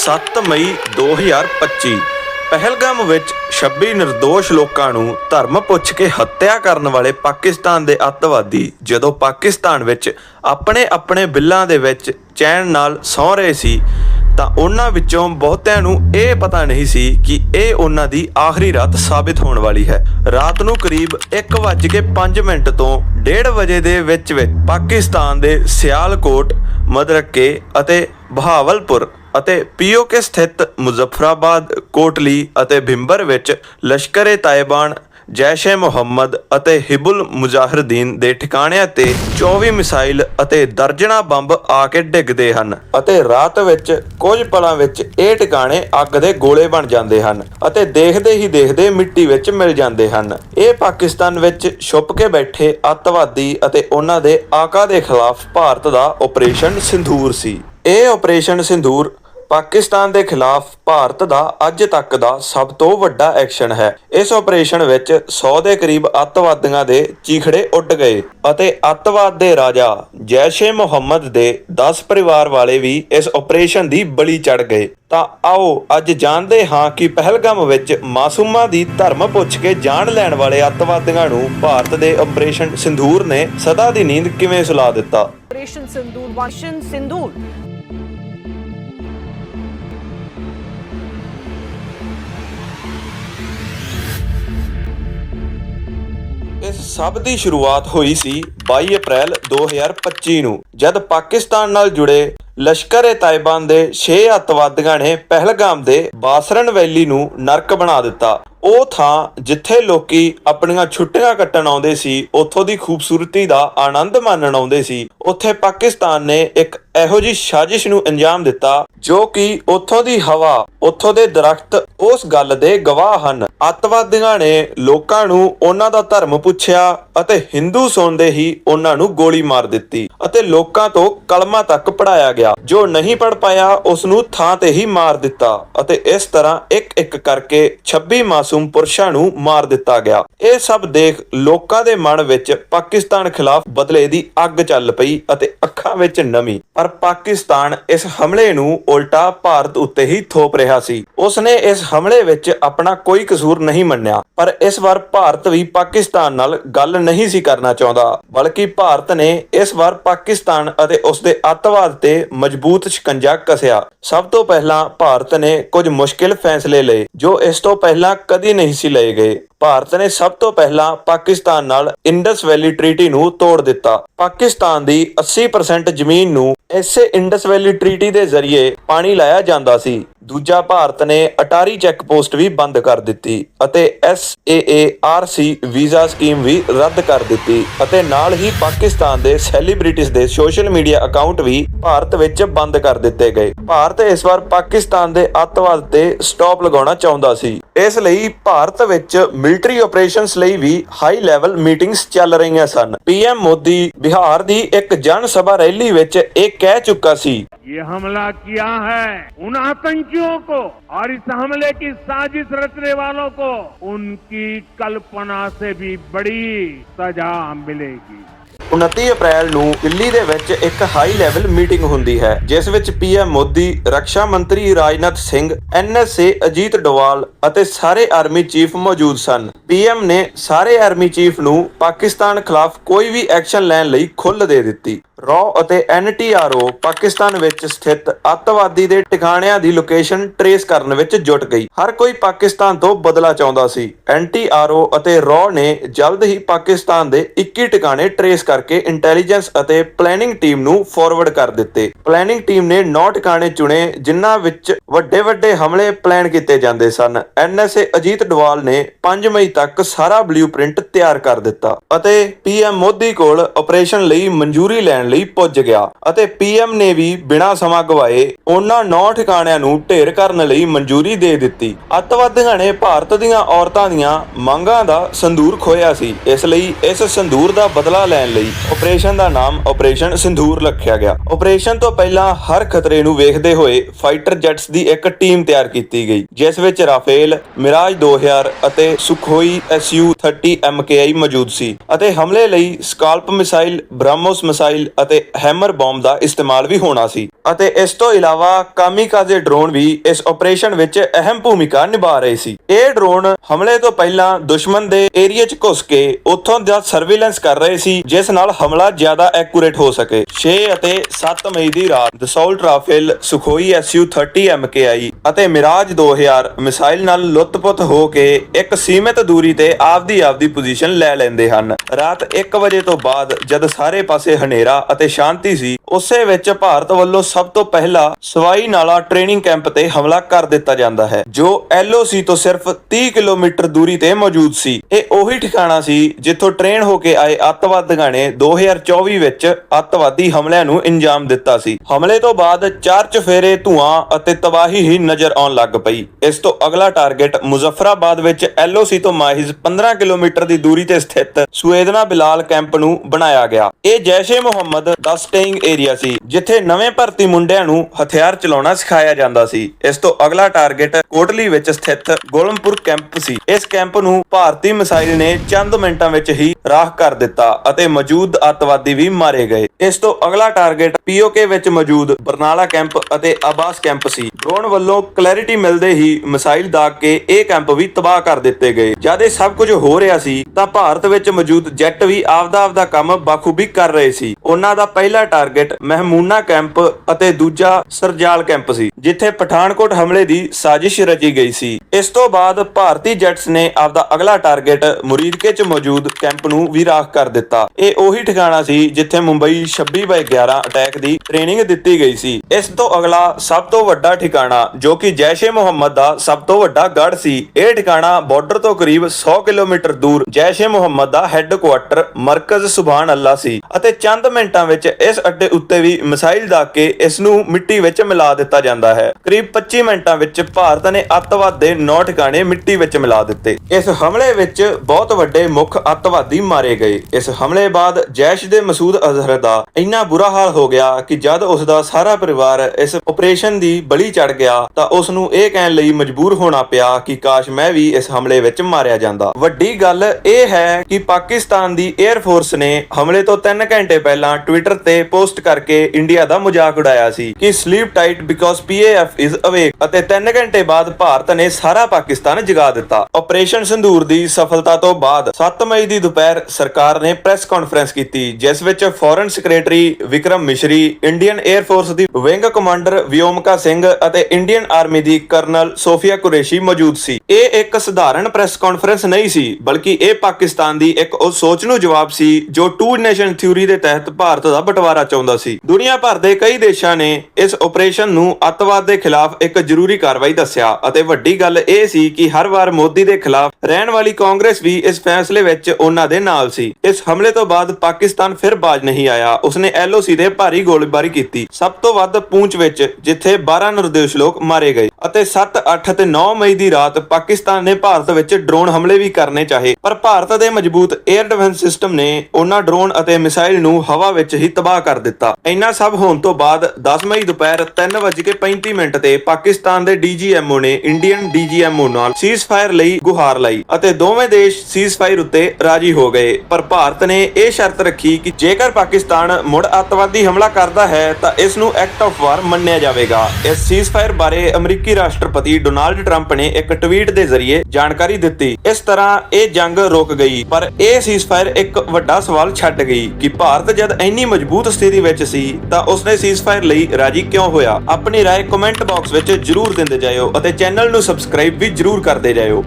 7 ਮਈ 2025 ਪਹਿਲਗਾਮ ਵਿੱਚ 26 ਨਿਰਦੋਸ਼ ਲੋਕਾਂ ਨੂੰ ਧਰਮ ਪੁੱਛ ਕੇ ਹੱਤਿਆ ਕਰਨ ਵਾਲੇ ਪਾਕਿਸਤਾਨ ਦੇ ਅੱਤਵਾਦੀ ਜਦੋਂ ਪਾਕਿਸਤਾਨ ਵਿੱਚ ਆਪਣੇ ਆਪਣੇ ਬਿੱਲਾਂ ਦੇ ਵਿੱਚ ਚੈਨ ਨਾਲ ਸੌਂ ਰਹੇ ਸੀ, ਤਾਂ ਉਹਨਾਂ ਵਿੱਚੋਂ ਬਹੁਤਿਆਂ ਨੂੰ ਇਹ ਪਤਾ ਨਹੀਂ ਸੀ ਕਿ ਇਹ ਉਹਨਾਂ ਦੀ ਆਖਰੀ ਰਾਤ ਸਾਬਿਤ ਹੋਣ ਵਾਲੀ ਹੈ। ਰਾਤ ਨੂੰ ਕਰੀਬ 1:05 ਮਿੰਟ ਤੋਂ 1:30 ਵਜੇ ਦੇ ਵਿੱਚ ਵਿੱਚ ਪਾਕਿਸਤਾਨ ਦੇ ਸਿਆਲਕੋਟ, ਮਦਰਕੇ ਅਤੇ ਬਹਾਵਲਪੁਰ ਅਤੇ ਪੀਓਕੇ ਸਥਿਤ ਮੁਜ਼ੱਫਰਾਬਾਦ, ਕੋਟਲੀ ਅਤੇ ਭਿੰਬਰ ਵਿੱਚ ਲਸ਼ਕਰੇ ਤਾਇਬਾਨ ਜੈਸ਼-ਏ ਮੁਹੰਮਦ ਅਤੇ ਹਿਬੁਲ ਮੁਜਾਹਿਦੀਨ ਦੇ ਠਿਕਾਣਿਆਂ ਤੇ 24 ਮਿਸਾਈਲ ਅਤੇ ਦਰਜਣਾ ਬੰਬ ਆ ਕੇ ਡਿੱਗਦੇ ਹਨ ਅਤੇ ਰਾਤ ਵਿੱਚ ਕੁਝ ਪਲਾਂ ਵਿੱਚ ਇਹ ਟਿਕਾਣੇ ਅੱਗ ਦੇ ਗੋਲੇ ਬਣ ਜਾਂਦੇ ਹਨ ਅਤੇ ਦੇਖਦੇ ਹੀ ਦੇਖਦੇ ਮਿੱਟੀ ਵਿੱਚ ਮਿਲ ਜਾਂਦੇ ਹਨ। ਇਹ ਪਾਕਿਸਤਾਨ ਵਿੱਚ ਛੁਪ ਕੇ ਬੈਠੇ ਅੱਤਵਾਦੀ ਅਤੇ ਉਹਨਾਂ ਦੇ ਆਕਾ ਦੇ ਖਿਲਾਫ ਭਾਰਤ ਦਾ ਆਪਰੇਸ਼ਨ ਸਿੰਧੂਰ ਸੀ। ਇਹ ਆਪਰੇਸ਼ਨ ਸਿੰਧੂਰ ਪਾਕਿਸਤਾਨ ਦੇ ਖਿਲਾਫ ਭਾਰਤ ਦਾ ਅੱਜ ਤੱਕ ਦਾ ਸਭ ਤੋਂ ਵੱਡਾ ਐਕਸ਼ਨ ਹੈ। ਇਸ ਆਪਰੇਸ਼ਨ ਵਿੱਚ 100 ਦੇ ਕਰੀਬ ਅੱਤਵਾਦੀਆਂ ਦੇ ਚੀਖੜੇ ਉੱਡ ਗਏ ਅਤੇ ਅੱਤਵਾਦ ਦੇ ਰਾਜਾ ਜੈਸ਼ੇ ਮੁਹੰਮਦ ਦੇ 10 ਪਰਿਵਾਰ ਵਾਲੇ ਵੀ ਇਸ ਆਪਰੇਸ਼ਨ ਦੀ ਬਲੀ ਚੜ ਗਏ। ਤਾਂ ਆਓ ਅੱਜ ਜਾਣਦੇ ਹਾਂ ਕਿ ਪਹਿਲਗਾਮ ਵਿੱਚ ਮਾਸੂਮਾਂ ਦੀ ਧਰਮ ਪੁੱਛ ਕੇ ਜਾਣ ਲੈਣ ਵਾਲੇ ਅੱਤਵਾਦੀਆਂ ਨੂੰ ਭਾਰਤ ਦੇ ਆਪਰੇਸ਼ਨ ਸਿੰਧੂਰ ਨੇ ਸਦਾ ਦੀ ਨੀਂਦ ਕਿਵੇਂ ਸੁਲਾ ਦਿੱਤਾ? ਆਪਰੇਸ਼ਨ ਸਿੰਧੂਰ ਵਾਸ਼ਨ ਸਿੰਧੂਰ ਇਸ ਸਭ ਦੀ ਸ਼ੁਰੂਆਤ ਹੋਈ ਸੀ 22 ਅਪ੍ਰੈਲ 2025 ਨੂੰ, ਜਦ ਪਾਕਿਸਤਾਨ ਨਾਲ ਜੁੜੇ ਲਸ਼ਕਰ-ਏ ਤਾਇਬਾਨ ਦੇ 6 ਅੱਤਵਾਦੀਆਂ ਨੇ ਪਹਿਲਗਾਮ ਦੇ ਬਾਸਰਨ ਵੈਲੀ ਨੂੰ ਨਰਕ ਬਣਾ ਦਿੱਤਾ। ਉਹ ਥਾਂ ਜਿੱਥੇ ਲੋਕੀ ਆਪਣੀਆਂ ਛੁੱਟੀਆਂ ਕੱਟਣ ਆਉਂਦੇ ਸੀ, ਉੱਥੋਂ ਦੀ ਖੂਬਸੂਰਤੀ ਦਾ ਆਨੰਦ ਮਾਣਨ ਆਉਂਦੇ ਸੀ। ਉੱਥੇ ਪਾਕਿਸਤਾਨ ਨੇ ਇੱਕ ਇਹੋ ਜਿਹੀ ਸਾਜ਼ਿਸ਼ ਨੂੰ ਅੰਜਾਮ ਦਿੱਤਾ, ਜੋ ਕਿ ਉੱਥੋਂ ਦੀ ਹਵਾ, ਉੱਥੋਂ ਦੇ ਦਰਖਤ, ਉਸ ਗੱਲ ਦੇ ਗਵਾਹ ਹਨ। ਅੱਤਵਾਦੀਆਂ ਨੇ ਲੋਕਾਂ ਨੂੰ ਉਹਨਾਂ ਦਾ ਧਰਮ ਪੁੱਛਿਆ ਅਤੇ ਹਿੰਦੂ ਸੁਣਦੇ ਹੀ ਉਹਨਾਂ ਨੂੰ ਗੋਲੀ ਮਾਰ ਦਿੱਤੀ ਅਤੇ ਲੋਕਾਂ ਤੋਂ ਕਲਮਾ ਤੱਕ ਪੜਾਇਆ ਗਿਆ। ਜੋ ਨਹੀਂ ਪੜ ਪਾਇਆ ਉਸ ਨੂੰ ਥਾਂ ਤੇ ਹੀ ਮਾਰ ਦਿੱਤਾ ਅਤੇ ਇਸ ਤਰ੍ਹਾਂ ਇੱਕ ਇੱਕ ਕਰਕੇ 26 ਮਾਸੂਮ ਪੁਰਸ਼ਾਂ ਨੂੰ ਮਾਰ ਦਿੱਤਾ ਗਿਆ। ਇਹ ਸਭ ਦੇਖ ਲੋਕਾਂ ਦੇ ਮਨ ਵਿੱਚ ਪਾਕਿਸਤਾਨ ਖਿਲਾਫ ਬਦਲੇ ਦੀ ਅੱਗ ਚੱਲ ਪਈ ਅਤੇ ਅੱਖਾਂ ਵਿੱਚ ਨਮੀ। ਪਰ ਪਾਕਿਸਤਾਨ ਇਸ ਹਮਲੇ ਨੂੰ ਉਲਟਾ ਭਾਰਤ ਉੱਤੇ ਹੀ ਥੋਪ ਰਿਹਾ ਸੀ। ਉਸਨੇ ਇਸ ਹਮਲੇ ਵਿੱਚ ਆਪਣਾ ਕੋਈ ਕਸੂਰ ਨਹੀਂ ਮੰਨਿਆ। ਪਰ ਇਸ ਵਾਰ ਭਾਰਤ ਵੀ ਪਾਕਿਸਤਾਨ ਨਾਲ ਗੱਲ ਨਹੀਂ ਸੀ ਕਰਨਾ ਚਾਹੁੰਦਾ। ਬਲਕਿ ਭਾਰਤ ਨੇ ਇਸ ਵਾਰ ਪਾਕਿਸਤਾਨ ਅਤੇ ਉਸ ਦੇ ਅੱਤਵਾਦ ਤੇ ਮਜ਼ਬੂਤ ਸ਼ਿਕੰਜਾ ਕੱਸਿਆ। ਸਭ ਤੋਂ ਪਹਿਲਾਂ ਭਾਰਤ ਨੇ ਕੁਝ ਮੁਸ਼ਕਿਲ ਫੈਸਲੇ ਲਏ, ਜੋ ਇਸ ਤੋਂ ਪਹਿਲਾਂ ਕਦੀ ਨਹੀਂ ਸੀ ਲਏ ਗਏ। ਭਾਰਤ ਨੇ ਸਭ ਤੋਂ ਪਹਿਲਾਂ ਪਾਕਿਸਤਾਨ ਨਾਲ ਇੰਡਸ ਵੈਲੀ ਟ੍ਰੀਟੀ ਨੂੰ ਤੋੜ ਦਿੱਤਾ। ਪਾਕਿਸਤਾਨ ਦੀ 80% ਜ਼ਮੀਨ ਨੂੰ ਇਸੇ ਇੰਡਸ ਵੈਲੀ ਟ੍ਰੀਟੀ ਦੇ ਜ਼ਰੀਏ ਪਾਣੀ ਲਾਇਆ ਜਾਂਦਾ ਸੀ। ਦੂਜਾ ਭਾਰਤ ਨੇ ਅਟਾਰੀ ਚੈੱਕ ਪੋਸਟ ਵੀ ਬੰਦ ਕਰ ਦਿੱਤੀ ਅਤੇ SAARC ਵੀਜ਼ਾ ਸਕੀਮ ਵੀ ਰੱਦ ਕਰ ਦਿੱਤੀ ਅਤੇ ਨਾਲ ਹੀ ਪਾਕਿਸਤਾਨ ਦੇ ਸੈਲੀਬ੍ਰਿਟੀਜ਼ ਦੇ ਸੋਸ਼ਲ ਮੀਡੀਆ ਅਕਾਊਂਟ ਵੀ ਭਾਰਤ ਵਿੱਚ ਬੰਦ ਕਰ ਦਿੱਤੇ ਗਏ। ਭਾਰਤ ਇਸ ਵਾਰ ਪਾਕਿਸਤਾਨ ਦੇ ਅੱਤਵਾਦ ਤੇ ਸਟਾਪ ਲਗਾਉਣਾ ਚਾਹੁੰਦਾ ਸੀ। ਇਸ ਲਈ ਭਾਰਤ ਵਿੱਚ ਮਿਲਟਰੀ ਆਪਰੇਸ਼ਨਸ ਲਈ ਵੀ ਹਾਈ ਲੈਵਲ ਮੀਟਿੰਗਸ ਚੱਲ ਰਹੀਆਂ ਸਨ। ਪੀਐਮ ਮੋਦੀ ਬਿਹਾਰ ਦੀ ਇੱਕ ਜਨ ਸਭਾ ਰੈਲੀ ਵਿੱਚ ਇਹ ਕਹਿ ਚੁੱਕਾ ਸੀ। ਇਹ ਹਮਲਾ ਕੀਆ ਹੈ? ਉਹਨਾਂ ਆਤੰਕੀ आतंकियों को और इस हमले की साजिश रचने वालों को उनकी कल्पना से भी बड़ी सजा मिलेगी 29 ਅਪ੍ਰੈਲ ਨੂੰ ਦਿੱਲੀ ਦੇ ਵਿੱਚ ਇੱਕ ਹਾਈ ਲੈਵਲ ਮੀਟਿੰਗ ਹੁੰਦੀ ਹੈ, ਜਿਸ ਵਿੱਚ ਪੀਐਮ ਮੋਦੀ ਰੱਖਿਆ ਮੰਤਰੀ ਰਾਜਨਾਥ ਸਿੰਘ ਐਨਐਸਏ ਅਜੀਤ ਡੋਵਾਲ ਅਤੇ ਸਾਰੇ ਆਰਮੀ ਚੀਫ ਮੌਜੂਦ ਸਨ। ਪੀਐਮ ਨੇ ਸਾਰੇ ਆਰਮੀ ਚੀਫ ਨੂੰ ਪਾਕਿਸਤਾਨ ਖਿਲਾਫ ਕੋਈ ਵੀ ਐਕਸ਼ਨ ਲੈਣ ਲਈ ਖੁੱਲ੍ਹ ਦੇ ਦਿੱਤੀ। ਰॉ ਅਤੇ ਐਨਟੀਆਰਓ ਪਾਕਿਸਤਾਨ ਵਿੱਚ ਸਥਿਤ ਅੱਤਵਾਦੀ ਦੇ ਟਿਕਾਣਿਆਂ ਦੀ ਲੋਕੇਸ਼ਨ ਟਰੇਸ ਕਰਨ ਵਿੱਚ ਜੁਟ ਗਈ। ਹਰ ਕੋਈ ਪਾਕਿਸਤਾਨ ਤੋਂ ਬਦਲਾ ਚਾਹੁੰਦਾ ਸੀ। ਐਨਟੀਆਰਓ ਅਤੇ ਰॉ ਨੇ ਜਲਦ ਹੀ ਪਾਕਿਸਤਾਨ ਦੇ 21 ਟਿਕਾਣੇ ਟਰੇਸ ਕਰ ਕਰਕੇ ਇੰਟੈਲੀਜੈਂਸ ਅਤੇ ਪਲੈਨਿੰਗ ਟੀਮ ਨੂੰ ਫਾਰਵਰਡ ਕਰ ਦਿੱਤੇ। ਪਲੈਨਿੰਗ ਟੀਮ ਨੇ 9 ਟਿਕਾਣੇ ਚੁਣੇ, ਜਿਨ੍ਹਾਂ ਵਿੱਚ ਵੱਡੇ ਵੱਡੇ ਹਮਲੇ ਪਲਾਨ ਕੀਤੇ ਜਾਂਦੇ ਸਨ। ਐਨਐਸਏ ਅਜੀਤ ਡਵਾਲ ਨੇ 5 ਮਈ ਤੱਕ ਸਾਰਾ ਬਲੂਪ੍ਰਿੰਟ ਤਿਆਰ ਕਰ ਦਿੱਤਾ ਅਤੇ ਪੀਐਮ ਮੋਦੀ ਕੋਲ ਆਪਰੇਸ਼ਨ ਲਈ ਮਨਜ਼ੂਰੀ ਲੈਣ ਲਈ ਪੁੱਜ ਗਿਆ ਅਤੇ ਪੀਐਮ ਨੇ ਵੀ ਬਿਨਾਂ ਸਮਾਂ ਗਵਾਏ ਉਹਨਾਂ 9 ਠਿਕਾਣਿਆਂ ਨੂੰ ਢੇਰ ਕਰਨ ਲਈ ਮਨਜ਼ੂਰੀ ਦੇ ਦਿੱਤੀ। ਅੱਤਵਾਦੀਆਂ ਨੇ ਭਾਰਤ ਦੀਆਂ ਔਰਤਾਂ ਦੀਆਂ ਮੰਗਾਂ ਦਾ ਸੰਦੂਰ ਖੋਇਆ ਸੀ। ਇਸ ਲਈ ਇਸ ਸੰਦੂਰ ਦਾ ਬਦਲਾ ਲੈਣ ਲਈ ਆਪਰੇਸ਼ਨ ਦਾ ਨਾਮ ਆਪਰੇਸ਼ਨ ਸਿੰਧੂਰ ਰੱਖਿਆ ਗਿਆ। ਆਪਰੇਸ਼ਨ ਤੋਂ ਪਹਿਲਾਂ ਹਰ ਖਤਰੇ ਨੂੰ ਵੇਖਦੇ ਹੋਏ ਫਾਈਟਰ ਜੈਟਸ ਦੀ ਇੱਕ ਟੀਮ ਤਿਆਰ ਕੀਤੀ ਗਈ, ਜਿਸ ਵਿੱਚ ਰਾਫੇਲ ਮਿਰਾਜ 2000 ਅਤੇ ਸੁਖੋਈ SU-30 MKI ਮੌਜੂਦ ਸੀ ਅਤੇ ਹਮਲੇ ਲਈ ਸਕਾਲਪ ਮਿਸਾਈਲ ਬ੍ਰਹਮੋਸ ਮਿਸਾਈਲ ਅਤੇ ਹੈਮਰ ਬੰਬ ਦਾ ਇਸਤੇਮਾਲ ਵੀ ਹੋਣਾ ਸੀ। ਅਤੇ ਇਸ ਤੋਂ ਇਲਾਵਾ ਕਾਮਿਕਾਜ਼ੇ ਡਰੋਨ ਵੀ ਇਸ ਆਪਰੇਸ਼ਨ ਵਿੱਚ ਅਹਿਮ ਭੂਮਿਕਾ ਨਿਭਾ ਰਹੇ ਸੀ। ਇਹ ਡਰੋਨ ਹਮਲੇ ਤੋਂ ਪਹਿਲਾਂ ਦੁਸ਼ਮਣ ਦੇ ਏਰੀਆ 'ਚ ਘੁਸ ਕੇ ਉੱਥੋਂ ਦਾ ਸਰਵੇਲੈਂਸ ਕਰ ਰਹੇ ਸੀ, ਜਿਸ ਨਾਲ ਹਮਲਾ ਜ਼ਿਆਦਾ ਐਕੂਰੇਟ ਹੋ ਸਕੇ। 6 ਅਤੇ 7 ਮਈ ਦੀ ਰਾਤ ਦਸੌਲਟ ਰਾਫੇਲ ਸੁਖੋਈ Su-30 MKI ਅਤੇ ਮਿਰਾਜ 2000 ਮਿਸਾਈਲ ਨਾਲ ਲੁੱਟਪੁੱਟ ਹੋ ਕੇ ਇੱਕ ਸੀਮਿਤ ਦੂਰੀ ਤੇ ਆਪਦੀ ਆਪਦੀ ਪੋਜੀਸ਼ਨ ਲੈ ਲੈਂਦੇ ਹਨ। ਰਾਤ 1 ਵਜੇ ਤੋਂ ਬਾਅਦ ਜਦ ਸਾਰੇ ਪਾਸੇ ਹਨੇਰਾ ਅਤੇ ਸ਼ਾਂਤੀ ਸੀ, ਉਸੇ ਵਿੱਚ ਭਾਰਤ ਵੱਲੋਂ ਸਭ ਤੋਂ ਪਹਿਲਾਂ ਸਵਾਈ ਨਾਲਾ ਟ੍ਰੇਨਿੰਗ ਕੈਂਪ ਤੇ ਹਮਲਾ ਕਰ ਦਿੱਤਾ ਜਾਂਦਾ ਹੈ, ਜੋ LOC ਤੋਂ ਸਿਰਫ 30 ਕਿਲੋਮੀਟਰ ਦੂਰੀ ਤੇ ਮੌਜੂਦ ਸੀ। ਇਹ ਉਹੀ ਠਿਕਾਣਾ ਸੀ ਜਿੱਥੋਂ ਟ੍ਰੇਨ ਹੋ ਕੇ ਆਏ ਅੱਤਵਾਦੀਆਂ ਨੇ 2024 ਵਿੱਚ ਅੱਤਵਾਦੀ ਹਮਲਿਆਂ ਨੂੰ ਅੰਜਾਮ ਦਿੱਤਾ ਸੀ। ਹਮਲੇ ਤੋਂ ਬਾਅਦ ਚਾਰ ਚਫੇਰੇ ਧੂਆਂ ਅਤੇ ਤਬਾਹੀ ਹੀ ਨਜ਼ਰ ਆਉਣ ਲੱਗ ਪਈ। ਇਸ ਤੋਂ ਅਗਲਾ ਟਾਰਗੇਟ ਮੁਜ਼ਫਰਾਬਾਦ ਵਿੱਚ LOC ਤੋਂ ਮਾਹਿਜ਼ 15 ਕਿਲੋਮੀਟਰ ਦੀ ਦੂਰੀ ਤੇ ਸਥਿਤ ਸੁਏਦਨਾ ਬਿਲਾਲ ਕੈਂਪ ਨੂੰ ਬਣਾਇਆ ਗਿਆ। ਇਹ ਜੈਸ਼ ਮੁਹੰਮਦ ਦਾ ਸਟੇਇੰਗ ਏਰੀਆ ਸੀ, ਜਿੱਥੇ ਨਵੇਂ ਭਰਤੀ ਮੁੰਡਿਆਂ ਨੂੰ ਹਥਿਆਰ ਚਲਾਉਣਾ ਸਿਖਾਇਆ ਜਾਂਦਾ ਸੀ। ਇਸ ਤੋਂ ਅਗਲਾ ਟਾਰਗੇਟ ਕੋਟਲੀ ਵਿੱਚ ਸਥਿਤ ਗੋਲਮਪੁਰ ਕੈਂਪ ਸੀ। ਇਸ ਕੈਂਪ ਨੂੰ ਭਾਰਤੀ ਮਿਸਾਈਲ ਨੇ ਚੰਦ ਮਿੰਟਾਂ ਵਿੱਚ ਹੀ ਰਾਖ ਕਰ ਦਿੱਤਾ ਅਤੇ ਮੌਜੂਦ ਅੱਤਵਾਦੀ ਵੀ ਮਾਰੇ ਗਏ। ਇਸ ਤੋਂ ਅਗਲਾ ਟਾਰਗੇਟ ਪੀਓਕੇ ਵਿੱਚ ਮੌਜੂਦ ਬਰਨਾਲਾ ਕੈਂਪ ਅਤੇ ਆਬਾਸ ਕੈਂਪ ਸੀ। ਡਰੋਨ ਵੱਲੋਂ ਕਲੈਰਿਟੀ ਮਿਲਦੇ ਹੀ ਮਿਸਾਈਲ ਦਾਗ ਕੇ ਇਹ ਕੈਂਪ ਵੀ ਤਬਾਹ ਕਰ ਦਿੱਤੇ ਗਏ। ਜਦ ਇਹ ਸਭ ਕੁਝ ਹੋ ਰਿਹਾ ਸੀ, ਤਾਂ ਭਾਰਤ ਵਿੱਚ ਮੌਜੂਦ ਜੈਟ ਵੀ ਆਪਦਾ ਆਪਦਾ ਕੰਮ ਬਾਖੂਬੀ ਕਰ ਰਹੇ ਸੀ। ਉਹਨਾਂ ਦਾ ਪਹਿਲਾ ਟਾਰਗੇਟ ਮਹਿਮੂਨਾ ਕੈਂਪ ਅਤੇ ਦੂਜਾ ਸਰਜਾਲ ਕੈਂਪ ਸੀ, ਜਿੱਥੇ ਪਠਾਨਕੋਟ ਹਮਲੇ ਦੀ ਸਾਜ਼ਿਸ਼ ਰਚੀ ਗਈ ਸੀ। ਇਸ ਤੋਂ ਬਾਅਦ ਭਾਰਤੀ ਜੈਟਸ ਨੇ ਆਪਦਾ ਅਗਲਾ ਟਾਰਗੇਟ ਮੁਰੀਦਕੇ 'ਚ ਮੌਜੂਦ ਕੈਂਪ ਨੂੰ ਵੀ ਰਾਖ ਕਰ ਦਿੱਤਾ। ਇਹ ਉਹੀ ਠਿਕਾਣਾ ਸੀ ਜਿੱਥੇ ਮੁੰਬਈ 26/11 ਅਟੈਕ ਦੀ ਟ੍ਰੇਨਿੰਗ ਦਿੱਤੀ ਗਈ ਸੀ। ਇਸ ਤੋਂ ਅਗਲਾ ਸਭ ਤੋਂ ਵੱਡਾ ਠਿਕਾਣਾ, ਜੋ ਕਿ ਜੈਸ਼-ਏ ਮੁਹੰਮਦ ਦਾ ਸਭ ਤੋਂ ਵੱਡਾ ਗੜ ਸੀ। ਇਹ ਠਿਕਾਣਾ ਬਾਰਡਰ ਤੋਂ ਕਰੀਬ 100 ਕਿਲੋਮੀਟਰ ਦੂਰ ਜੈਸ਼ੇ ਮੁਹੰਮਦ ਦਾ ਹੈੱਡਕੁਆਟਰ ਮਰਕਜ਼ ਸੁਭਾਨ ਅੱਲਾ ਸੀ ਅਤੇ ਚੰਦ ਮਿੰਟਾਂ ਵਿੱਚ ਇਸ ਅੱਡੇ ਉੱਤੇ ਵੀ ਮਿਸਾਈਲ ਦਾਗ ਕੇ ਇਸ ਨੂੰ ਮਿੱਟੀ ਵਿੱਚ ਮਿਲਾ ਦਿੱਤਾ ਜਾਂਦਾ ਹੈ। ਕਰੀਬ 25 ਮਿੰਟਾਂ ਵਿੱਚ ਭਾਰਤ ਨੇ ਅੱਤਵਾਦ ਦੇ 9 ਠਿਕਾਣੇ ਮਿੱਟੀ ਵਿੱਚ ਮਿਲਾ ਦਿੱਤੇ। ਇਸ ਹਮਲੇ ਵਿੱਚ ਬਹੁਤ ਵੱਡੇ ਮੁੱਖ ਅੱਤਵਾਦੀ ਮਾਰੇ ਗਏ। ਇਸ ਹਮਲੇ ਬਾਅਦ ਜੈਸ਼ ਦੇ ਮਸੂਦ ਅਜ਼ਹਰ ਦਾ ਇੰਨਾ ਬੁਰਾ ਹਾਲ ਹੋ ਗਿਆ ਕਿ ਜਦ ਉਸ ਦਾ ਸਾਰਾ ਪਰਿਵਾਰ ਇਸ ਆਪਰੇਸ਼ਨ ਦੀ ਬਲੀ ਚੜ ਗਿਆ, ਤਾਂ ਉਸ ਨੂੰ ਇਹ ਕਹਿਣ ਲਈ ਮਜਬੂਰ ਹੋਣਾ ਪਿਆ ਕਿ ਕਾਸ਼ ਮੈਂ ਵੀ ਇਸ ਹਮਲੇ ਵਿੱਚ ਮਾਰਿਆ ਜਾਂਦਾ। ਵੱਡੀ ਗੱਲ ਇਹ ਹੈ ਕਿ ਪਾਕਿਸਤਾਨ ਦੀ 에ਅਰ ਫੋਰਸ ਨੇ ਹਮਲੇ ਤੋਂ 3 ਘੰਟੇ ਪਹਿਲਾਂ ਟਵਿੱਟਰ ਤੇ ਪੋਸਟ ਕਰਕੇ ਇੰਡੀਆ ਦਾ ਮਜ਼ਾਕ ਉਡਾਇਆ। ਸੀ ਕਿ sleep tight because PAF is awake ਅਤੇ 3 ਘੰਟੇ ਬਾਅਦ ਭਾਰਤ ਨੇ ਸਾਰਾ ਪਾਕਿਸਤਾਨ ਜਗਾ ਦਿੱਤਾ। ਆਪਰੇਸ਼ਨ ਸੰਦੂਰ ਦੀ ਸਫਲਤਾ ਤੋਂ ਬਾਅਦ 7 ਮਈ ਦੀ ਦੁਪਹਿਰ ਸਰਕਾਰ ਨੇ ਪ੍ਰੈਸ ਕਾਨਫਰੰਸ ਕੀਤੀ, ਜਿਸ ਵਿੱਚ foreign secretary Vikram Misri Indian air force ਦੀ ਵਿੰਗ ਕਮਾਂਡਰ ਵਿਯੋਮਕਾ ਸਿੰਘ ਅਤੇ ਇੰਡੀਅਨ ਆਰਮੀ ਦੀ ਕਰਨਲ ਸੋਫੀਆ ਕੁਰੇਸ਼ੀ ਮੌਜੂਦ ਸੀ। ਇਹ ਇੱਕ ਸਧਾਰਨ ਪ੍ਰੈਸ ਕਾਨਫਰੰਸ ਨਹੀਂ ਸੀ, ਬਲਕਿ ਇਹ ਪਾਕਿਸਤਾਨ ਦੀ ਇੱਕ ਉਹ ਸੋਚ ਨੂੰ ਜਵਾਬ ਸੀ, ਜੋ ਟੂ ਨੇਸ਼ਨ ਥਿਊਰੀ ਦੇ ਤਹਿਤ ਭਾਰਤ ਦਾ ਬਟਵਾਰਾ ਚਾਹੁੰਦਾ ਸੀ। ਦੁਨੀਆ ਭਰ ਦੇ ਕਈ ਦੇਸ਼ ਨੇ ਇਸ ਆਪਰੇਸ਼ਨ ਨੂੰ ਅੱਤਵਾਦ ਦੇ ਖਿਲਾਫ ਇੱਕ ਜ਼ਰੂਰੀ ਕਾਰਵਾਈ ਦੱਸਿਆ ਅਤੇ ਵੱਡੀ ਗੱਲ ਇਹ ਸੀ ਕਿ ਹਰ ਵਾਰ ਮੋਦੀ ਦੇ ਖਿਲਾਫ ਰਹਿਣ ਵਾਲੀ ਕਾਂਗਰਸ ਵੀ ਇਸ ਫੈਸਲੇ ਵਿੱਚ ਉਹਨਾਂ ਦੇ ਨਾਲ ਸੀ। ਇਸ ਹਮਲੇ ਤੋਂ ਬਾਅਦ ਪਾਕਿਸਤਾਨ ਫਿਰ ਬਾਜ ਨਹੀਂ ਆਇਆ। ਉਸਨੇ ਐਲਓਸੀ ਦੇ ਭਾਰੀ ਗੋਲੀਬਾਰੀ ਕੀਤੀ। ਸਭ ਤੋਂ ਵੱਧ ਪੂੰਚ ਵਿੱਚ ਜਿੱਥੇ 12 ਨਿਰਦੋਸ਼ ਲੋਕ ਮਾਰੇ ਗਏ। ਅਤੇ 7 8 ਤੇ 9 ਮਈ ਦੀ ਰਾਤ ਪਾਕਿਸਤਾਨ ਨੇ ਭਾਰਤ ਵਿੱਚ ਡਰੋਨ ਹਮਲੇ ਵੀ ਕਰਨੇ ਚਾਹੇ। ਪਰ ਭਾਰਤ ਦੇ ਮਜ਼ਬੂਤ 에ਅਰ ਡਿਫੈਂਸ ਸਿਸਟਮ ਨੇ ਉਹਨਾਂ ਡਰੋਨ ਅਤੇ ਮਿਸਾਈਲ ਨੂੰ ਹਵਾ ਵਿੱਚ ਹੀ ਤਬਾਹ ਕਰ ਦਿੱਤਾ। ਇੰਨਾ ਸਭ ਹੋਣ ਤੋਂ ਬਾਅਦ 10 ਮਈ ਦੁਪਹਿਰ 3:35 ਮਿੰਟ ਤੇ ਪਾਕਿਸਤਾਨ ਦੇ ਡੀਜੀਐਮਓ ਨੇ ਇੰਡੀਅਨ ਡੀਜੀਐਮਓ ਨਾਲ ਸੀਜ਼ਫਾਇਰ ਲਈ ਗੁਹਾਰ ਲਾਈ ਅਤੇ ਦੋਵੇਂ ਦੇਸ਼ ਸੀਜ਼ਫਾਇਰ ਉੱਤੇ ਰਾਜੀ ਹੋ ਗਏ। ਪਰ ਭਾਰਤ ਨੇ ਇਹ ਸ਼ਰਤ ਰੱਖੀ ਕਿ ਜੇਕਰ ਪਾਕਿਸਤਾਨ ਮੁੜ ਅੱਤਵਾਦੀ ਹਮਲਾ ਕਰਦਾ ਹੈ ਤਾਂ ਇਸ ਨੂੰ ਐਕਟ ਆਫ ਵਾਰ ਮੰਨਿਆ ਜਾਵੇਗਾ। ਇਸ ਸੀਜ਼ਫਾਇਰ ਬਾਰੇ ਅਮਰੀਕੀ ਰਾਸ਼ਟਰਪਤੀ ਡੋਨਾਲਡ ਟਰੰਪ ਨੇ ਇੱਕ ਟਵੀਟ ਦੇ ਜ਼ਰੀਏ ਜਾਣਕਾਰੀ ਦਿੱਤੀ ਇਸ ਤਰ੍ਹਾਂ ਇਹ ਜੰਗ ਰੁਕ ਗਈ ਪਰ ਇਹ ਸੀਜ਼ਫਾਇਰ ਇੱਕ ਵੱਡਾ ਸਵਾਲ ਛੱਡ ਗਈ ਕਿ ਭਾਰਤ ਜਦ ਇੰਨੀ ਮਜ਼ਬੂਤ ਸਥਿਤੀ ਵਿੱਚ ਸੀ ਤਾਂ ਉਸਨੇ ਸੀਜ਼ਫਾਇਰ ਲਈ ਰਾਜੀ ਕਿਉਂ ਹੋਇਆ ਆਪਣੀ رائے ਕਮੈਂਟ ਬਾਕਸ ਵਿੱਚ ਜਰੂਰ ਦਿੰਦੇ ਜਾਇਓ ਅਤੇ ਚੈਨਲ ਨੂੰ ਸਬਸਕ੍ਰਾਈਬ ਵੀ ਜਰੂਰ ਕਰਦੇ ਜਾਇਓ